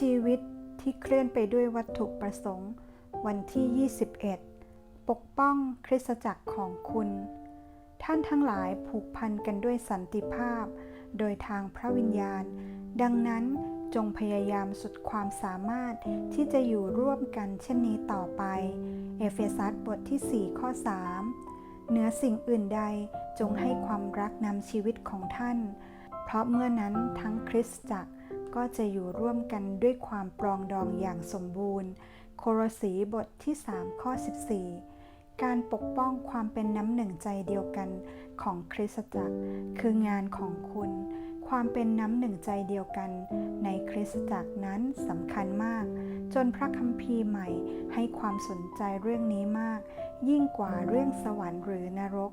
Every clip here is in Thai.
ชีวิตที่เคลื่อนไปด้วยวัตถุประสงค์ วันที่ 21 ปกป้องคริสตจักรของคุณ ท่านทั้งหลายผูกพันกันด้วยสันติภาพ โดยทางพระวิญญาณ ดังนั้นจงพยายามสุดความสามารถที่จะอยู่ร่วมกันเช่นนี้ต่อไป เอเฟซัสบทที่ 4 ข้อ 3 เหนือสิ่งอื่นใดจงให้ความรักนำชีวิตของท่าน เพราะเมื่อนั้นทั้งคริสตจักร ก็จะอยู่ร่วมกันด้วยความปรองดองอย่างสมบูรณ์ โครสีบทที่ 3 ข้อ 14 การปกป้องความเป็นน้ำหนึ่งใจเดียวกันของคริสตจักร คืองานของคุณ ความเป็นน้ำหนึ่งใจเดียวกัน ในคริสตจักรนั้นสำคัญมาก จนพระคัมภีร์ใหม่ให้ความสนใจเรื่องนี้มาก ยิ่งกว่าเรื่องสวรรค์หรือนรก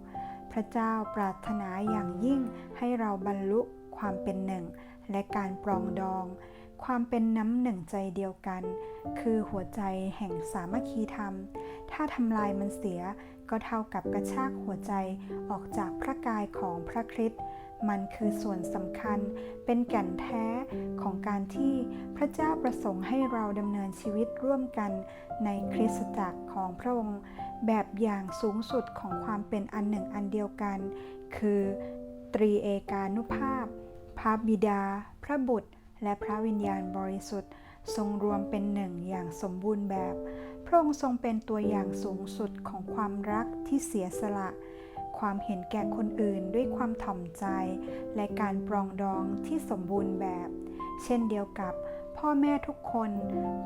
พระเจ้าปรารถนาอย่างยิ่งให้เราบรรลุความเป็นหนึ่ง และการปรองดอง ความเป็นน้ำหนึ่งใจเดียวกัน คือหัวใจแห่งสามัคคีธรรม ถ้าทำลายมันเสียก็เท่ากับกระชากหัวใจออกจากพระกายของพระคริสต์มันคือส่วนสำคัญเป็นแก่นแท้ของการที่พระเจ้าประสงค์ให้เราดำเนินชีวิตร่วมกันในคริสตจักรของพระองค์ แบบอย่างสูงสุดของความเป็นอันหนึ่งอันเดียวกัน คือตรีเอกานุภาพ พระบิดา พระบุตร และพระวิญญาณบริสุทธิ์ ทรงรวมเป็นหนึ่งอย่างสมบูรณ์แบบ พระองค์ทรงเป็นตัวอย่างสูงสุดของความรักที่เสียสละ ความเห็นแก่คนอื่นด้วยความถ่อมใจ และการปรองดองที่สมบูรณ์แบบ เช่นเดียวกับพ่อแม่ทุกคน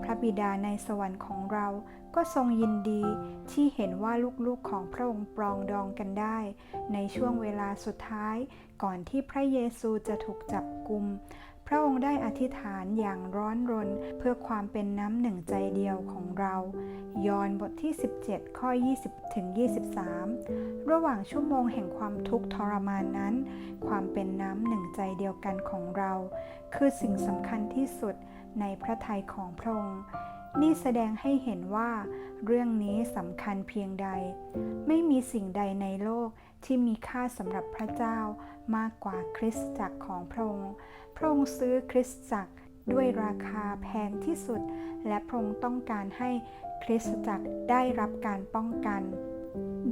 พระบิดาในสวรรค์ของเราก็ทรงยินดีที่เห็นว่าลูกๆของพระองค์ปรองดองกันได้ ในช่วงเวลาสุดท้าย ก่อนที่พระเยซูจะถูกจับกุม พระองค์ได้อธิษฐานอย่างร้อนรนเพื่อความเป็นน้ำหนึ่งใจเดียวของเรา ยอห์นบทที่ 17 ข้อ 20 ถึง 23 ระหว่างชั่วโมงแห่งความทุกข์ทรมานนั้น ความเป็นน้ำหนึ่งใจเดียวกันของเรา คือสิ่งสำคัญที่สุดในพระทัยของพระองค์ นี่แสดงให้เห็นว่า เรื่องนี้สำคัญเพียงใด ไม่มีสิ่งใดในโลกที่มีค่าสำหรับพระเจ้ามากกว่าคริสตจักรของพระองค์ พระองค์ซื้อคริสตจักรด้วยราคาแพงที่สุด และพระองค์ต้องการให้คริสตจักรได้รับการป้องกัน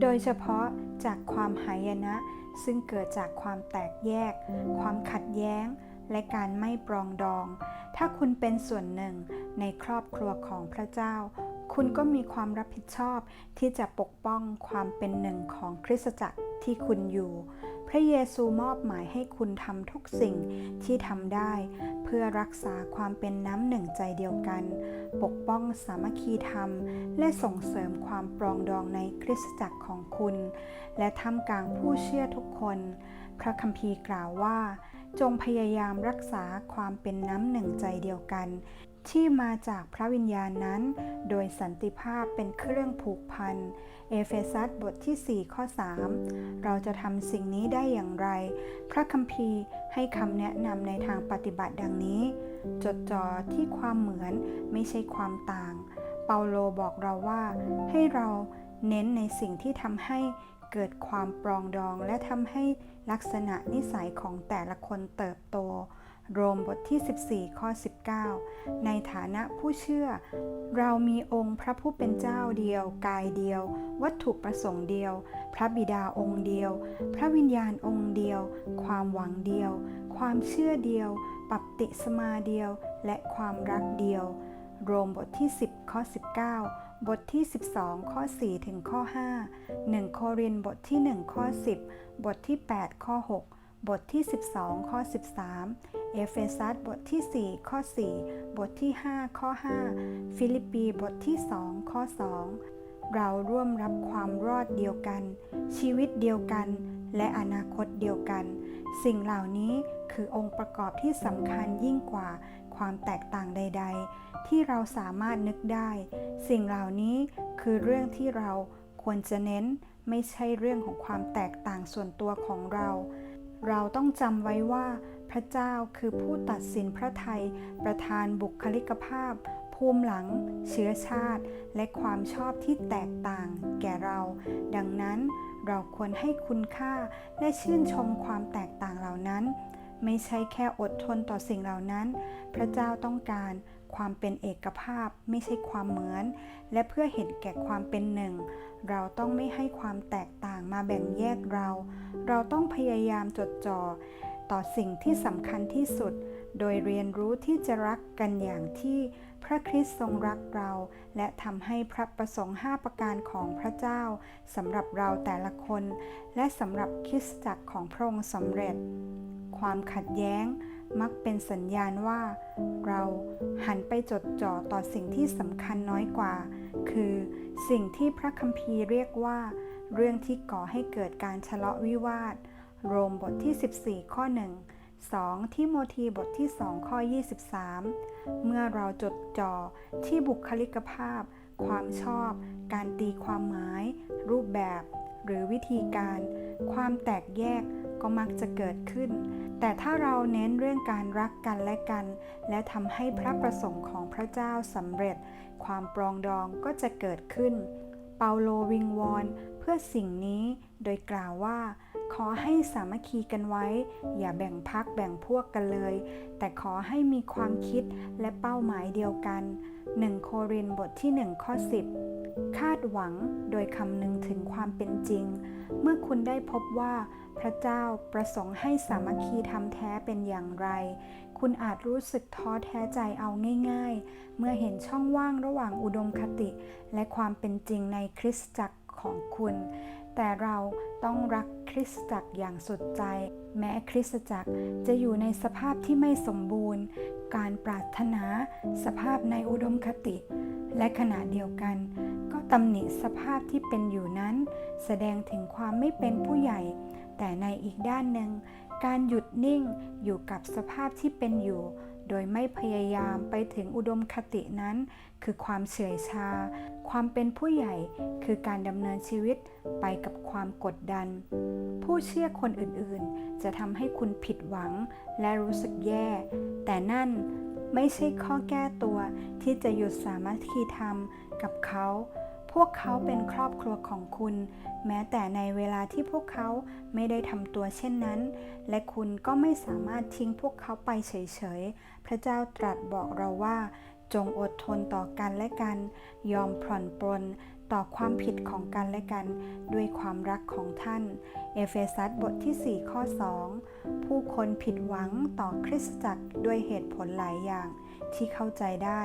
โดยเฉพาะจากความหายนะ ซึ่งเกิดจากความแตกแยก ความขัดแย้ง และการไม่ปรองดอง ถ้าคุณเป็นส่วนหนึ่งในครอบครัวของพระเจ้า คุณก็มีความรับผิดชอบที่จะปกป้องความเป็นหนึ่งของคริสตจักรที่คุณอยู่ พระเยซูมอบหมายให้คุณทำทุกสิ่งที่ทำได้ เพื่อรักษาความเป็นน้ำหนึ่งใจเดียวกัน ปกป้องสามัคคีธรรม และส่งเสริมความปรองดองในคริสตจักรของคุณ และทำกลางผู้เชื่อทุกคน พระคัมภีร์กล่าวว่า จงพยายามรักษาความเป็นน้ำหนึ่งใจเดียวกัน ที่มาจากพระวิญญาณนั้น โดยสันติภาพเป็นเครื่องผูกพัน เอเฟซัสบทที่ 4 ข้อ 3 เราจะทำสิ่งนี้ได้อย่างไร พระคัมภีร์ให้คำแนะนำในทางปฏิบัติดังนี้ จดจ่อที่ความเหมือนไม่ใช่ความต่าง เปาโลบอกเราว่า ให้เราเน้นในสิ่งที่ทำให้เกิดความปรองดองและทำให้ ลักษณะนิสัยของแต่ละคนเติบโต โรมบทที่ 14 ข้อ 19 ในฐานะผู้เชื่อ เรามีองค์พระผู้เป็นเจ้าเดียว กายเดียว วัตถุประสงค์เดียว พระบิดาองค์เดียว พระวิญญาณองค์เดียว ความหวังเดียว ความเชื่อเดียว ปัปติสมาเดียว และความรักเดียว โรมบทที่ 10 ข้อ 19 บทที่ 12 ข้อ 4 ถึงข้อ 5 1 โครินบทที่ 1 ข้อ 10 บทที่ 8 ข้อ 6 บทที่ 12 ข้อ 13 เอเฟซัสบทที่ 4 ข้อ 4 บทที่ 5 ข้อ 5 ฟิลิปปีบทที่ 2 ข้อ 2 เราร่วมรับความรอดเดียวกัน ชีวิตเดียวกัน และอนาคตเดียวกัน สิ่งเหล่านี้คือองค์ประกอบที่สำคัญยิ่งกว่า ความแตกต่างใด ๆ ที่เราสามารถนึกได้ สิ่งเหล่านี้คือเรื่องที่เราควรจะเน้นไม่ใช่เรื่องของความแตกต่างส่วนตัวของเรา เราต้องจำไว้ว่า พระเจ้าคือผู้ตัดสินพระทัยประทานบุคลิกภาพ ภูมิหลัง เชื้อชาติ และความชอบที่แตกต่างแก่เรา ดังนั้นเราควรให้คุณค่าและชื่นชมความแตกต่างเหล่านั้น ไม่ใช่แค่อดทนต่อสิ่งเหล่านั้น พระเจ้าต้องการความเป็นเอกภาพไม่ใช่ความเหมือน และเพื่อเห็นแก่ความเป็นหนึ่ง เราต้องไม่ให้ความแตกต่างมาแบ่งแยกเรา เราต้องพยายามจดจ่อต่อสิ่งที่สำคัญที่สุด โดยเรียนรู้ที่จะรักกันอย่างที่พระคริสต์ทรงรักเรา และทำให้พระประสงค์ 5 ประการของพระเจ้าสำหรับเราแต่ละคน และสำหรับคริสตจักรของพระองค์สำเร็จ ความขัดแย้งมักเป็นสัญญาณว่า เราหันไปจดจ่อต่อสิ่งที่สำคัญน้อยกว่า คือสิ่งที่พระคัมภีร์เรียกว่า เรื่องที่ก่อให้เกิดการทะเลาะวิวาท โรมบทที่ 14 ข้อ 1 2ที่โมธีบทที่ 2 ข้อ 23 เมื่อเราจดจ่อที่บุคลิกภาพ ความชอบ การตีความหมาย รูปแบบ หรือวิธีการ ความแตกแยกก็มักจะเกิดขึ้น แต่ถ้าเราเน้นเรื่องการรักกันและกัน และทำให้พระประสงค์ของพระเจ้าสำเร็จ ความปรองดองก็จะเกิดขึ้น เปาโลวิงวอนเพื่อสิ่งนี้โดยกล่าวว่า ขอให้สามัคคีกันไว้ อย่าแบ่งพักแบ่งพวกกันเลย แต่ขอให้มีความคิดและเป้าหมายเดียวกัน 1 โครินธ์บทที่ 1 ข้อ 10 คาดหวังโดยคำนึงถึงความเป็นจริง เมื่อคุณได้พบว่าพระเจ้าประสงค์ให้สามัคคีทำแท้เป็นอย่างไร คุณอาจรู้สึกท้อแท้ใจเอาง่ายๆ เมื่อเห็นช่องว่างระหว่างอุดมคติ และความเป็นจริงในคริสตจักรของคุณ แต่เราต้องรักคริสตจักรอย่างสุดใจ แม้คริสตจักรจะอยู่ในสภาพที่ไม่สมบูรณ์ การปรารถนา สภาพในอุดมคติ และขณะเดียวกัน ก็ตำหนิสภาพที่เป็นอยู่นั้น แสดงถึงความไม่เป็นผู้ใหญ่ แต่ในอีกด้านหนึ่ง การหยุดนิ่งอยู่กับสภาพที่เป็นอยู่ โดยไม่พยายามไปถึงอุดมคตินั้น คือความเฉื่อยชา ความเป็นผู้ใหญ่คือการดำเนินชีวิตไปกับความกดดัน ผู้เชื่อคนอื่นๆ จะทำให้คุณผิดหวังและรู้สึกแย่ แต่นั่นไม่ใช่ข้อแก้ตัวที่จะหยุดสามัคคีธรรมกับเขา พวกเขาเป็นครอบครัวของคุณ แม้แต่ในเวลาที่พวกเขาไม่ได้ทำตัวเช่นนั้น และคุณก็ไม่สามารถทิ้งพวกเขาไปเฉยๆ พระเจ้าตรัสบอกเราว่า จงอดทนต่อกันและกัน ยอมผ่อนปรนต่อความผิดของกันและกัน ด้วยความรักของท่าน เอเฟซัสบทที่ 4 ข้อ 2 ผู้คนผิดหวังต่อคริสตจักรด้วยเหตุผลหลายอย่างที่เข้าใจได้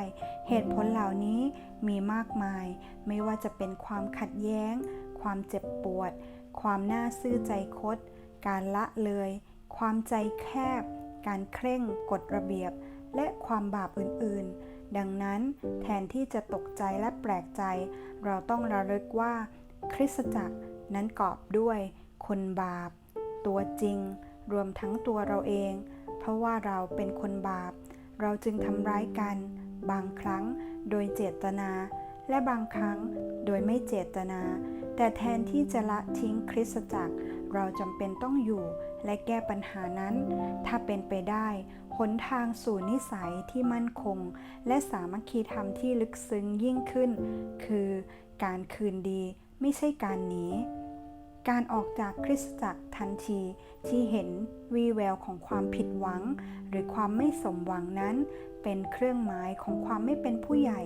เหตุผลเหล่านี้มีมากมาย ไม่ว่าจะเป็นความขัดแย้ง ความเจ็บปวด ความน่าซื่อใจคด การละเลย ความใจแคบ การเคร่งกฎระเบียบ และความบาปอื่นๆ ดังนั้นแทนที่จะตกใจและแปลกใจ เราต้องระลึกว่า คริสตจักรนั้นกอบด้วย คนบาป ตัวจริง รวมทั้งตัวเราเอง เพราะว่าเราเป็นคนบาป เราจึงทำร้ายกัน บางครั้งโดยเจตนา และบางครั้งโดยไม่เจตนา แต่แทนที่จะละทิ้งคริสตจักร เราจำเป็นต้องอยู่และแก้ปัญหานั้น ถ้าเป็นไปได้หนทางสู่นิสัยที่มั่นคง และสามัคคีธรรมที่ลึกซึ้งยิ่งขึ้น คือการคืนดีไม่ใช่การหนีการออกจากคริสตจักรทันทีที่เห็นวีแววของความผิดหวัง หรือความไม่สมหวังนั้น เป็นเครื่องหมายของความไม่เป็นผู้ใหญ่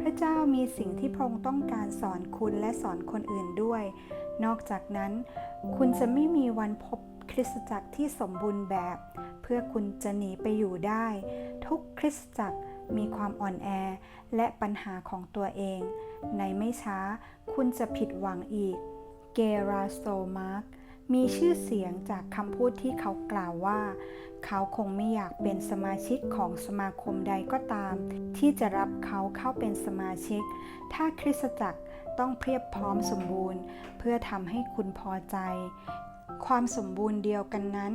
พระเจ้ามีสิ่งที่พระองค์ต้องการสอนคุณและสอนคนอื่นด้วย นอกจากนั้น คุณจะไม่มีวันพบคริสตจักรที่สมบูรณ์แบบ เพื่อคุณจะหนีไปอยู่ได้ ทุกคริสตจักรมีความอ่อนแอและปัญหาของตัวเอง ในไม่ช้าคุณจะผิดหวังอีก เกราโซมาร์กมีชื่อเสียงจากคำพูดที่เขากล่าวว่า เขาคงไม่อยากเป็นสมาชิกของสมาคมใดก็ตาม ที่จะรับเขาเข้าเป็นสมาชิก ถ้าคริสตจักร ต้องเพียบพร้อมสมบูรณ์ เพื่อทำให้คุณพอใจ ความสมบูรณ์เดียวกันนั้น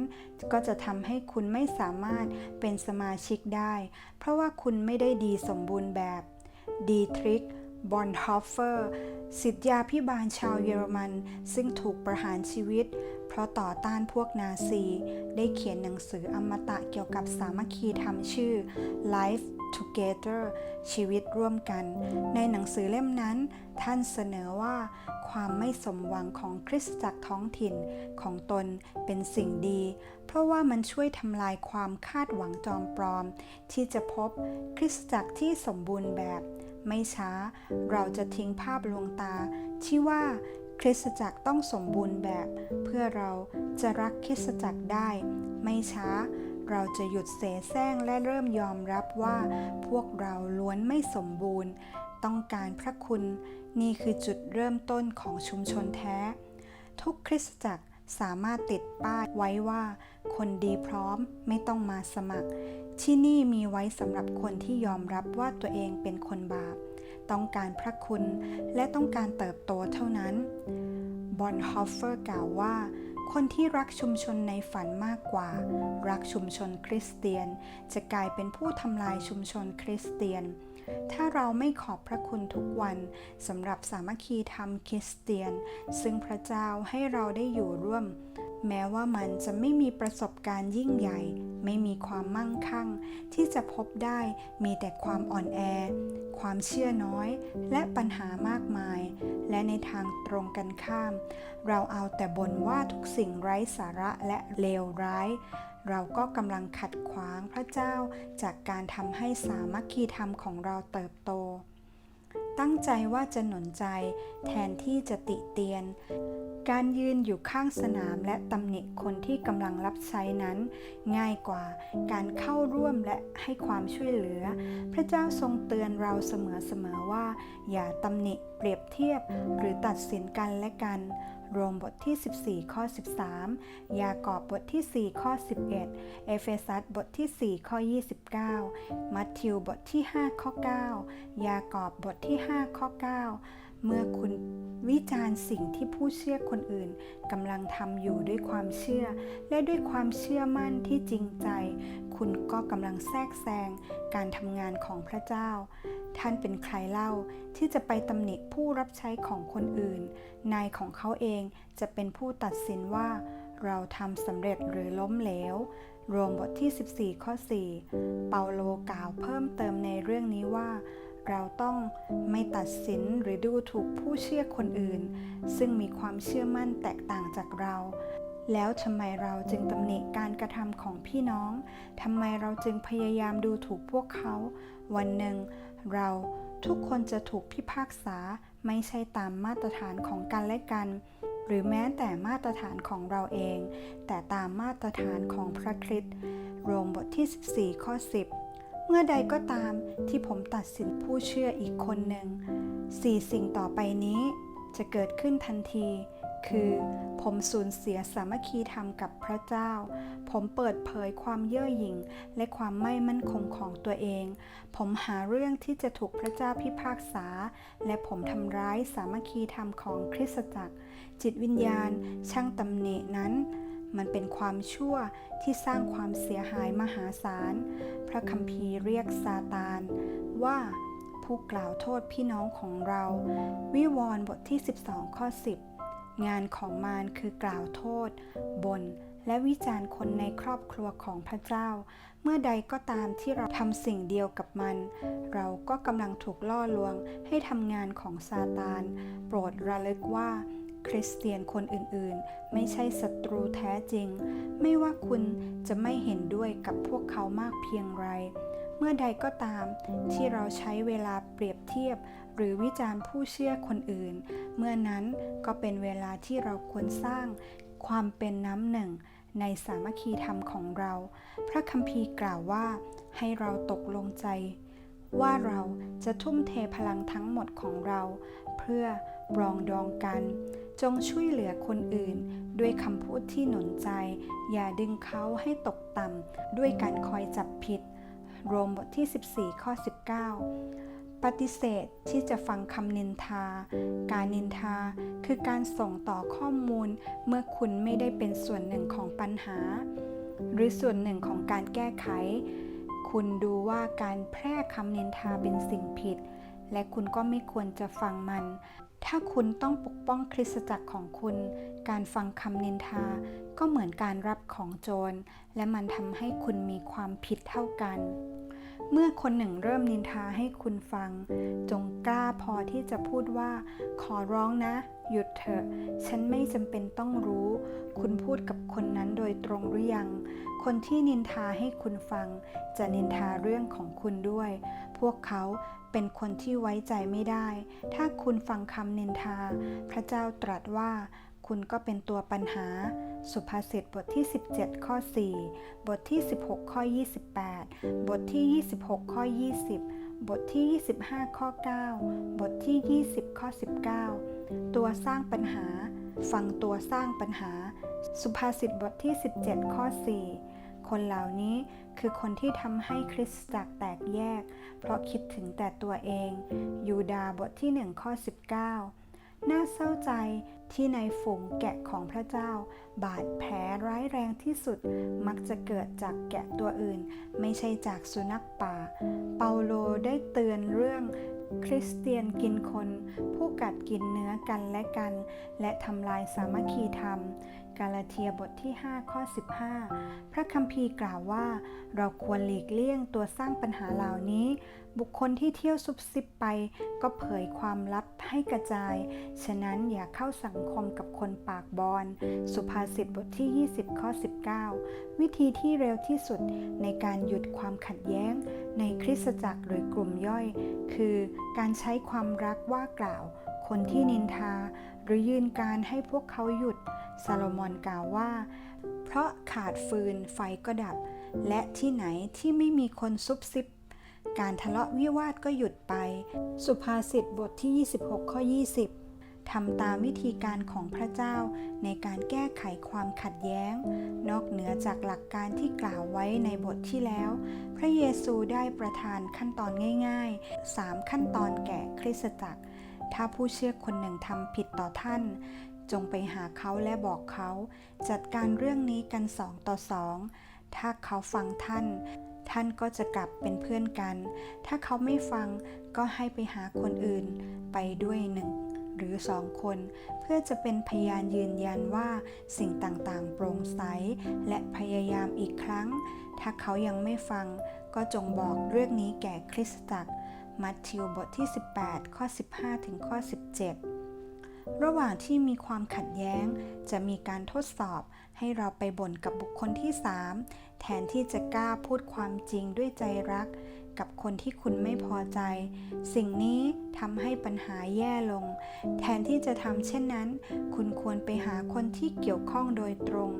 ก็จะทำให้คุณไม่สามารถเป็นสมาชิกได้ เพราะว่าคุณไม่ได้ดีสมบูรณ์แบบดีทริค บอนฮอฟเฟอร์ศิษยาพิบาลชาวเยอรมัน ซึ่งถูกประหารชีวิต เพราะต่อต้านพวกนาซี ได้เขียนหนังสืออมตะเกี่ยวกับสามัคคีธรรมชื่อ Life Together ชีวิตร่วมกัน ในหนังสือเล่มนั้น ท่านเสนอว่า ความไม่สมหวังของคริสตจักรท้องถิ่นของตนเป็นสิ่งดี เพราะว่ามันช่วยทำลายความคาดหวังจอมปลอม ที่จะพบคริสตจักรที่สมบูรณ์แบบ ไม่ช้าเราจะทิ้งภาพลวงตา ที่ว่าคริสตจักรต้องสมบูรณ์แบบ เพื่อเราจะรักคริสตจักรได้ ไม่ช้า เราจะหยุดเสแสร้งและเริ่มยอมรับว่า พวกเราล้วนไม่สมบูรณ์ ต้องการพระคุณ นี่คือจุดเริ่มต้นของชุมชนแท้ ทุกคริสตจักร สามารถติดป้ายไว้ว่า คนดีพร้อมไม่ต้องมาสมัคร ที่นี่มีไว้สำหรับคนที่ยอมรับว่าตัวเองเป็นคนบาป ต้องการพระคุณและต้องการเติบโตเท่านั้น บอนฮอฟเฟอร์กล่าวว่าคนที่รักชุมชนในฝันมากกว่า รักชุมชนคริสเตียน จะกลายเป็นผู้ทำลายชุมชนคริสเตียน ถ้าเราไม่ขอบพระคุณทุกวันสำหรับสามัคคีธรรมคริสเตียน ซึ่งพระเจ้าให้เราได้อยู่ร่วม แม้ว่ามันจะไม่มีประสบการณ์ยิ่งใหญ่ ไม่มีความมั่งคั่ง ที่จะพบได้มีแต่ความอ่อนแอ ความเชื่อน้อย และปัญหามากมาย และในทางตรงกันข้าม เราเอาแต่บ่นว่าทุกสิ่งไร้สาระและเลวร้าย เราก็กำลังขัดขวางพระเจ้าจากการทำให้สามัคคีธรรมของเราเติบโต ตั้งใจว่าจะหนุนใจแทนที่จะติเตียน การยืนอยู่ข้างสนามและตำหนิคนที่กำลังรับใช้นั้น ง่ายกว่าการเข้าร่วมและให้ความช่วยเหลือ พระเจ้าทรงเตือนเราเสมอๆว่า อย่าตำหนิเปรียบเทียบหรือตัดสินกันและกัน รมบทที่ 14 ข้อ 13 ยากอบบทที่ 4 ข้อ 11 เอเฟซัสบทที่ 4 ข้อ 29 มัทธิวบทที่ 5 ข้อ 9 ยากอบบทที่ 5 ข้อ 9 เมื่อคุณวิจารณ์สิ่งที่ผู้เชื่อคนอื่นกำลังทำอยู่ด้วยความเชื่อ และด้วยความเชื่อมั่นที่จริงใจ คุณก็กำลังแทรกแซงการทำงานของพระเจ้า ท่านเป็นใครเล่าที่จะไปตำหนิผู้รับใช้ของคนอื่น นายของเขาเองจะเป็นผู้ตัดสินว่า เราทำสำเร็จหรือล้มเหลวโรมบทที่ 14 ข้อ 4 เปาโลกล่าวเพิ่มเติมในเรื่องนี้ว่าเราต้องไม่ตัดสินหรือดูถูกผู้เชื่อคนอื่น ซึ่งมีความเชื่อมั่นแตกต่างจากเรา แล้วทำไมเราจึงตำหนิการกระทำของพี่น้อง ทำไมเราจึงพยายามดูถูกพวกเขา วันหนึ่ง เราทุกคนจะถูกพิพากษาไม่ใช่ตามมาตรฐานของกันและกัน หรือแม้แต่มาตรฐานของเราเอง แต่ตามมาตรฐานของพระคริสต์โรมบทที่ 14 ข้อ 10 เมื่อใดก็ตามที่ผมตัดสินผู้เชื่ออีกคนหนึ่งสี่สิ่งต่อไปนี้จะเกิดขึ้นทันที คือ ผมสูญเสียสามัคคีธรรมกับพระเจ้า ผมเปิดเผยความเย่อหยิ่งและความไม่มั่นคงของตัวเอง ผมหาเรื่องที่จะถูกพระเจ้าพิพากษา และผมทำร้ายสามัคคีธรรมของคริสตจักร จิตวิญญาณ ช่างตำหนินั้นมันเป็นความชั่วที่สร้างความเสียหายมหาศาล พระคัมภีร์เรียกซาตาน ว่าผู้กล่าวโทษพี่น้องของเรา วิวรณ์บทที่ 12 ข้อ 10 งานของมารคือกล่าวโทษบน่นและวิจารณ์คนในครอบครัวของพระเจ้า เมื่อใดก็ตามที่เราทำสิ่งเดียวกับมัน เราก็กำลังถูกล่อลวงให้ทำงานของซาตาน โปรดระลึกว่าคริสเตียนคนอื่นๆ ไม่ใช่ศัตรูแท้จริง ไม่ว่าคุณจะไม่เห็นด้วยกับพวกเขามากเพียงไร เมื่อใดก็ตามที่เราใช้เวลาเปรียบเทียบ หรือวิจารณ์ผู้เชื่อคนอื่น เมื่อนั้นก็เป็นเวลาที่เราควรสร้างความเป็นน้ำหนึ่ง ในสามัคคีธรรมของเรา พระคัมภีร์กล่าวว่า ให้เราตกลงใจ ว่าเราจะทุ่มเทพลังทั้งหมดของเรา เพื่อรองดองกัน จงช่วยเหลือคนอื่น ด้วยคำพูดที่หนุนใจ อย่าดึงเขาให้ตกต่ำด้วยการคอยจับผิด โรมบทที่ 14 ข้อ 19 ปฏิเสธที่จะฟังคำนินทา การนินทาคือการส่งต่อข้อมูลเมื่อคุณไม่ได้เป็นส่วนหนึ่งของปัญหา หรือส่วนหนึ่งของการแก้ไข คุณดูว่าการแพร่คำนินทาเป็นสิ่งผิด และคุณก็ไม่ควรจะฟังมัน ถ้าคุณต้องปกป้องคริสตจักรของคุณ การฟังคำนินทา ก็เหมือนการรับของโจร และมันทำให้คุณมีความผิดเท่ากัน เมื่อคนหนึ่งเริ่มนินทาให้คุณฟัง จงกล้าพอที่จะพูดว่า ขอร้องนะ หยุดเถอะ ฉันไม่จำเป็นต้องรู้ คุณพูดกับคนนั้นโดยตรงหรือยัง คนที่นินทาให้คุณฟัง จะนินทาเรื่องของคุณด้วย พวกเขา เป็นคนที่ไว้ใจไม่ได้ ถ้าคุณฟังคำนินทา พระเจ้าตรัสว่า คุณก็เป็นตัวปัญหา สุภาษิตบทที่ 17 ข้อ 4 บทที่ 16 ข้อ 28 บทที่ 26 ข้อ 20 บทที่ 25 ข้อ 9 บทที่ 20 ข้อ 19 ตัวสร้างปัญหา ฟังตัวสร้างปัญหา สุภาษิตบทที่ 17 ข้อ 4 คนเหล่านี้คือคนที่ทำให้คริสตจักรแตกแยก เพราะคิดถึงแต่ตัวเอง ยูดาห์บทที่ 1 ข้อ 19 น่าเศร้าใจที่ในฝูงแกะของพระเจ้า บาดแผลร้ายแรงที่สุดมักจะเกิดจากแกะตัวอื่น ไม่ใช่จากสุนัขป่า เปาโลได้เตือนเรื่องคริสเตียนกินคน ผู้กัดกินเนื้อกันและกัน และทำลายสามัคคีธรรม กาลาเทียบทที่ 5 ข้อ 15 พระคัมภีร์กล่าวว่า เราควรหลีกเลี่ยงตัวสร้างปัญหาเหล่านี้ บุคคลที่เที่ยวซุบซิบไป ก็เผยความลับให้กระจาย ฉะนั้นอย่าเข้าสังคมกับคนปากบอนสุภาษิตบทที่ 20 ข้อ 19 วิธีที่เร็วที่สุดในการหยุดความขัดแย้ง ในคริสตจักรหรือกลุ่มย่อย คือการใช้ความรักว่ากล่าว คนที่นินทา หรือยืนการให้พวกเขาหยุด ซาโลมอนกล่าวว่า เพราะขาดฟืนไฟก็ดับ และที่ไหนที่ไม่มีคนซุบซิบ การทะเลาะวิวาทก็หยุดไป สุภาษิตบทที่ 26 ข้อ 20 ทำตามวิธีการของพระเจ้าในการแก้ไขความขัดแย้ง นอกเหนือจากหลักการที่กล่าวไว้ในบทที่แล้ว พระเยซูได้ประทานขั้นตอนง่ายๆ 3 ขั้นตอนแก่คริสตจักรถ้าผู้เชื่อคนหนึ่งทำผิดต่อท่าน จงไปหาเขาและบอกเขา จัดการเรื่องนี้กันสองต่อสอง ถ้าเขาฟังท่าน ท่านก็จะกลับเป็นเพื่อนกัน ถ้าเขาไม่ฟังก็ให้ไปหาคนอื่น ไปด้วยหนึ่งหรือสองคนเพื่อจะเป็นพยานยืนยันว่าสิ่งต่างๆ โปร่งใส และพยายามอีกครั้ง ถ้าเขายังไม่ฟัง ก็จงบอกเรื่องนี้แก่คริสตจักร มัทธิวบทที่ 18 ข้อ 15 ถึงข้อ 17 ระหว่างที่มีความขัดแย้ง จะมีการทดสอบให้เราไปบ่นกับบุคคลที่ 3 แทนที่จะกล้าพูดความจริงด้วยใจรัก กับคนที่คุณไม่พอใจ สิ่งนี้ทำให้ปัญหาแย่ลง แทนที่จะทำเช่นนั้น คุณควรไปหาคนที่เกี่ยวข้องโดยตรง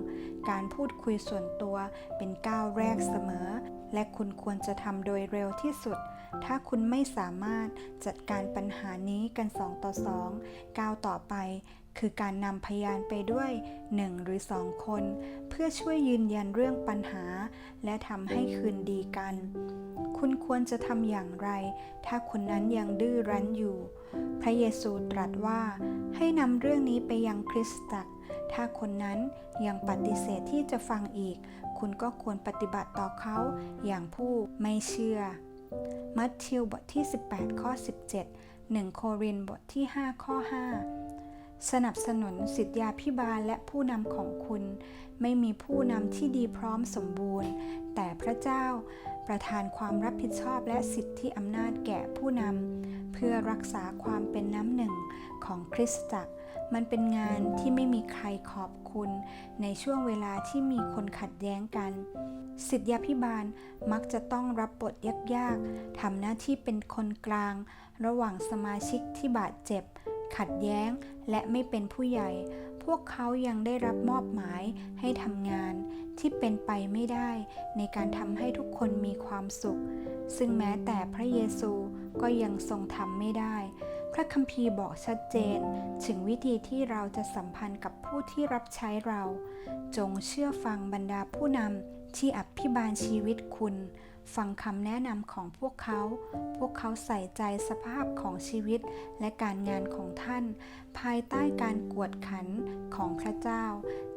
การพูดคุยส่วนตัวเป็นก้าวแรกเสมอ และคุณควรจะทำโดยเร็วที่สุด ถ้าคุณไม่สามารถจัดการปัญหานี้กัน 2 ต่อ 2 ก้าวต่อไป คือการนำพยานไปด้วย 1 หรือ 2 คน เพื่อช่วยยืนยันเรื่องปัญหา และทำให้คืนดีกัน คุณควรจะทำอย่างไร ถ้าคนนั้นยังดื้อรั้นอยู่ พระเยซูตรัสว่าให้นำเรื่องนี้ไปยังคริสตจักรถ้าคนนั้นยังปฏิเสธที่จะฟังอีก คุณก็ควรปฏิบัติต่อเขาอย่างผู้ไม่เชื่อ มัทธิวบทที่ 18 ข้อ 17 1 โครินบทที่ 5 ข้อ 5 สนับสนุนสิทธยาพิบาลและผู้นำของคุณ ไม่มีผู้นำที่ดีพร้อมสมบูรณ์ แต่พระเจ้าประทานความรับผิดชอบและสิทธิอำนาจแก่ผู้นำเพื่อรักษาความเป็นน้ำหนึ่งของคริสตจักร มันเป็นงานที่ไม่มีใครขอบคุณ ในช่วงเวลาที่มีคนขัดแย้งกัน สิทธยาพิบาลมักจะต้องรับบทยากๆทำหน้าที่เป็นคนกลาง ระหว่างสมาชิกที่บาดเจ็บ ขัดแย้งและไม่เป็นผู้ใหญ่ พวกเขายังได้รับมอบหมายให้ทำงานที่เป็นไปไม่ได้ ในการทำให้ทุกคนมีความสุข ซึ่งแม้แต่พระเยซูก็ยังทรงทำไม่ได้ ระคัมภีร์บอกชัดเจน ถึงวิธีที่เราจะสัมพันธ์กับผู้ที่รับใช้เรา จงเชื่อฟังบรรดาผู้นำที่อภิบาลชีวิตคุณ ฟังคำแนะนำของพวกเขา พวกเขาใส่ใจสภาพของชีวิตและการงานของท่าน ภายใต้การกวดขันของพระเจ้า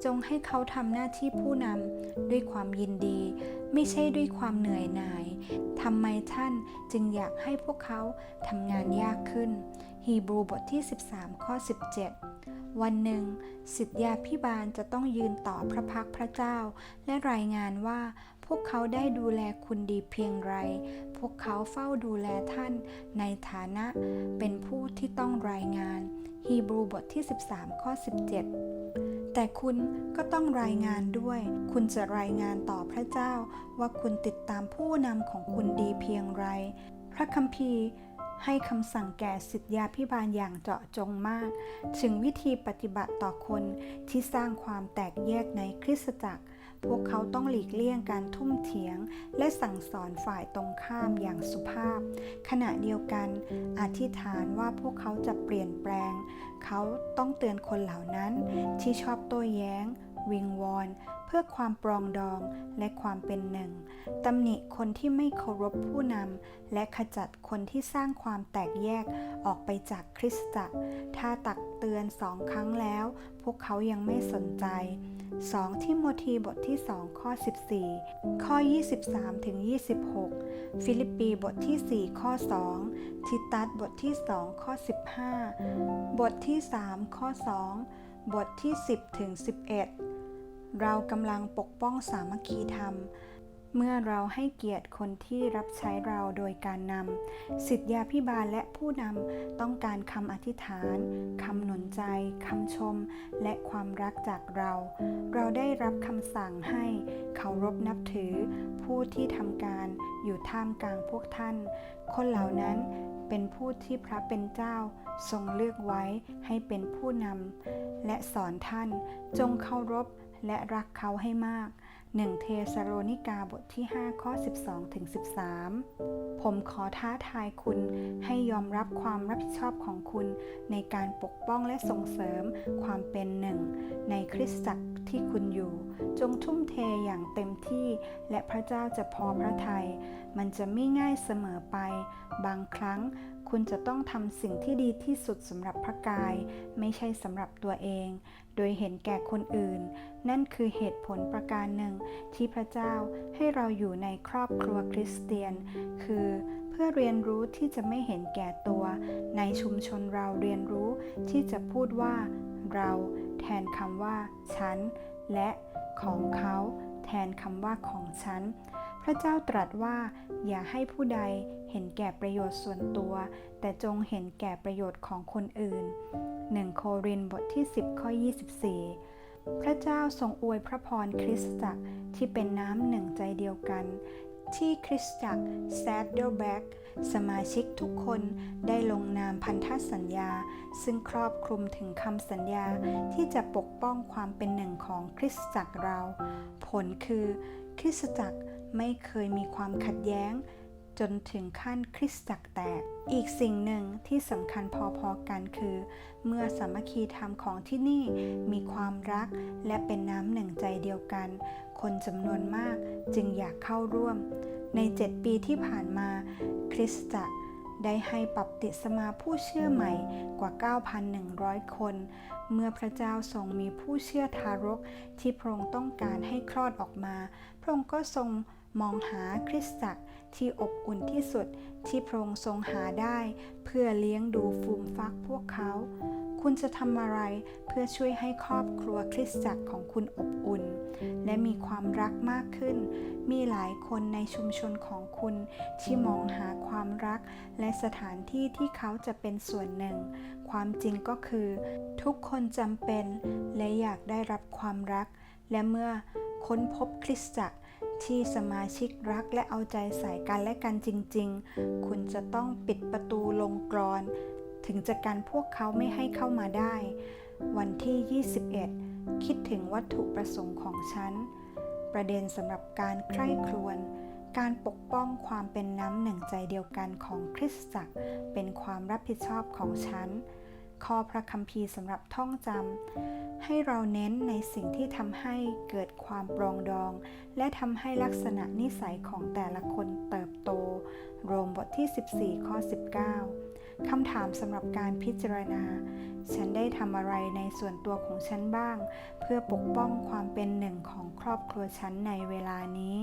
จงให้เขาทำหน้าที่ผู้นำด้วยความยินดี ไม่ใช่ด้วยความเหนื่อยหน่ายทำไมท่านจึงอยากให้พวกเขาทำงานยากขึ้น ฮีบรูบทที่ 13 ข้อ 17 วันหนึ่ง สิทธยาพิบาลจะต้องยืนต่อพระพักพระเจ้า และรายงานว่าพวกเขาได้ดูแลคุณดีเพียงไร พวกเขาเฝ้าดูแลท่านในฐานะเป็นผู้ที่ต้องรายงาน ฮีบรูบทที่ 13 ข้อ 17 แต่คุณก็ต้องรายงานด้วย คุณจะรายงานต่อพระเจ้าว่าคุณติดตามผู้นำของคุณดีเพียงไร พระคัมภีร์ ให้คำสั่งแก่สิทธยาพิบาลอย่างเจาะจงมาก ถึงวิธีปฏิบัติต่อคนที่สร้างความแตกแยกในคริสตจักร พวกเขาต้องหลีกเลี่ยงการทุ่มเถียง และสั่งสอนฝ่ายตรงข้ามอย่างสุภาพ ขณะเดียวกัน อธิษฐานว่าพวกเขาจะเปลี่ยนแปลง เขาต้องเตือนคนเหล่านั้นที่ชอบโต้แย้ง วิงวอนเพื่อความปรองดองและความเป็นหนึ่งตำหนิคนที่ไม่เคารพผู้นำและขจัดคนที่สร้างความแตกแยกออกไปจากคริสตจักร ถ้าตักเตือนสองครั้งแล้ว พวกเขายังไม่สนใจ 2ที่โมธีบทที่ 2 ข้อ 14 ข้อ 23 ถึง 26 ฟิลิปปีบทที่ 4 ข้อ 2 ทิตัสบทที่ 2 ข้อ 15 บทที่ 3 ข้อ 2 บทที่ 10ถึง11 เรากำลังปกป้องสามัคคีธรรม เมื่อเราให้เกียรติคนที่รับใช้เราโดยการนำสิทธยาพิบาลและผู้นำต้องการคำอธิษฐานคำหนุนใจคำชม และความรักจากเรา เราได้รับคำสั่งให้เคารพนับถือ ผู้ที่ทำการอยู่ท่ามกลางพวกท่าน คนเหล่านั้นเป็นผู้ที่พระเป็นเจ้า ทรงเลือกไว้ให้เป็นผู้นำและสอนท่านจงเคารพและรักเขาให้มาก 1 เทสโลนิกาบทที่ 5 ข้อ 12ถึง13 ผมขอท้าทายคุณให้ยอมรับความรับผิดชอบของคุณในการปกป้องและส่งเสริมความเป็นหนึ่ง ในคริสตจักรที่คุณอยู่ จงทุ่มเทอย่างเต็มที่ และพระเจ้าจะพอพระทยัยมันจะไม่ง่ายเสมอไป บางครั้ง คุณจะต้องทำสิ่งที่ดีที่สุดสำหรับพระกาย ไม่ใช่สำหรับตัวเอง โดยเห็นแก่คนอื่น นั่นคือเหตุผลประการหนึ่ง ที่พระเจ้าให้เราอยู่ในครอบครัวคริสเตียน คือเพื่อเรียนรู้ที่จะไม่เห็นแก่ตัว ในชุมชนเราเรียนรู้ที่จะพูดว่าเราแทนคำว่าฉัน และของเขาแทนคำว่าของฉัน พระเจ้าตรัสว่าอย่าให้ผู้ใดเห็นแก่ประโยชน์ส่วนตัว แต่จงเห็นแก่ประโยชน์ของคนอื่น 1 โครินธ์บทที่ 10 ข้อ 24 พระเจ้าทรงอวยพระพรคริสตจักรที่เป็นน้ำหนึ่งใจเดียวกัน ที่คริสตจักร Saddleback สมาชิกทุกคนได้ลงนามพันธสัญญา ซึ่งครอบคลุมถึงคำสัญญาที่จะปกป้องความเป็นหนึ่งของคริสตจักรเรา ผลคือ คริสตจักร ไม่เคยมีความขัดแย้ง จนถึงขั้นคริสตจักรแตก อีกสิ่งหนึ่งที่สำคัญพอๆกันคือ เมื่อสามัคคีธรรมของที่นี่มีความรักและเป็นน้ำหนึ่งใจเดียวกัน คนจำนวนมากจึงอยากเข้าร่วม ใน 7 ปีที่ผ่านมา คริสตจักรได้ให้ปรับติสมาผู้เชื่อใหม่กว่า 9,100 คน เมื่อพระเจ้าทรงมีผู้เชื่อทารกที่พระองค์ต้องการให้คลอดออกมา พระองค์ก็ทรง มองหาคริสตจักรที่อบอุ่นที่สุดที่พระองค์ทรงหาได้ เพื่อเลี้ยงดูฟูมฟักพวกเขา คุณจะทำอะไรเพื่อช่วยให้ครอบครัวคริสตจักรของคุณอบอุ่น และมีความรักมากขึ้น มีหลายคนในชุมชนของคุณที่มองหาความรัก และสถานที่ที่เขาจะเป็นส่วนหนึ่ง ความจริงก็คือ ทุกคนจำเป็น และอยากได้รับความรัก และเมื่อค้นพบคริสตจักร ที่สมาชิกรักและเอาใจใส่กันและกันจริง ๆ คุณจะต้องปิดประตูลงกรอน ถึงจะกันพวกเขาไม่ให้เข้ามาได้ วันที่ 21 คิดถึงวัตถุประสงค์ของฉัน ประเด็นสำหรับการใคร่ครวญการปกป้องความเป็นน้ำหนึ่งใจเดียวกันของคริสตจักรเป็นความรับผิดชอบของฉัน ข้อพระคัมภีร์สำหรับท่องจำให้เราเน้นในสิ่งที่ทำให้เกิดความปรองดอง และทำให้ลักษณะนิสัยของแต่ละคนเติบโต โรมบทที่ 14 ข้อ 19 คำถามสำหรับการพิจารณา ฉันได้ทำอะไรในส่วนตัวของฉันบ้าง เพื่อปกป้องความเป็นหนึ่งของครอบครัวฉันในเวลานี้